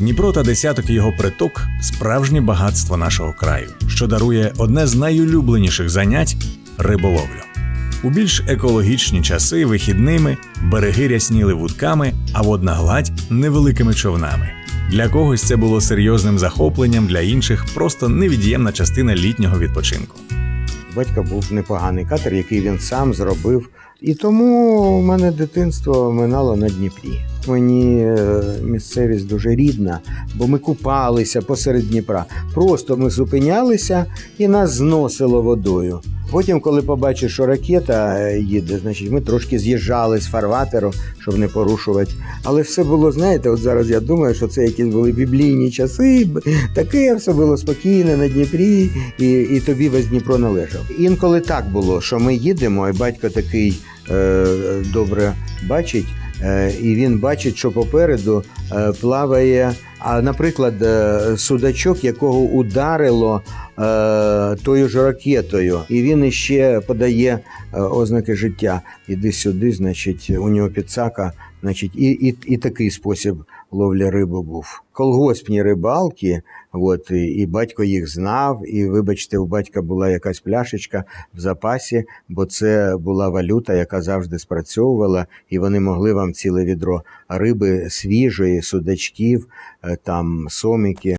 Дніпро та десяток його приток справжнє багатство нашого краю, що дарує одне з найулюбленіших занять риболовлю. У більш екологічні часи вихідними береги рясніли вудками, а водна гладь невеликими човнами. Для когось це було серйозним захопленням, для інших просто невід'ємна частина літнього відпочинку. Батька був непоганий катер, який він сам зробив. І тому у мене дитинство минало на Дніпрі. Мені е, місцевість дуже рідна, бо ми купалися посеред Дніпра. Просто ми зупинялися і нас зносило водою. Потім, коли побачив, що ракета е, їде, значить ми трошки з'їжджали з фарватеру, щоб не порушувати. Але все було, знаєте, от зараз я думаю, що це якісь були біблійні часи. Таке все було спокійне на Дніпрі, і, і тобі весь Дніпро належав. Інколи так було, що ми їдемо, і батько такий добре бачить, е, і він бачить, що попереду е, плаває, а, наприклад, е, судачок, якого ударило е, тою ж ракетою, і він іще подає е, ознаки життя. Іди сюди, значить, у нього підсака, значить, і, і, і такий спосіб ловлі риби був. Колгоспні рибалки, от, і, і батько їх знав, і вибачте, у батька була якась пляшечка в запасі, бо це була валюта, яка завжди спрацьовувала, і вони могли вам ціле відро риби свіжої, судачків, е, там соміки.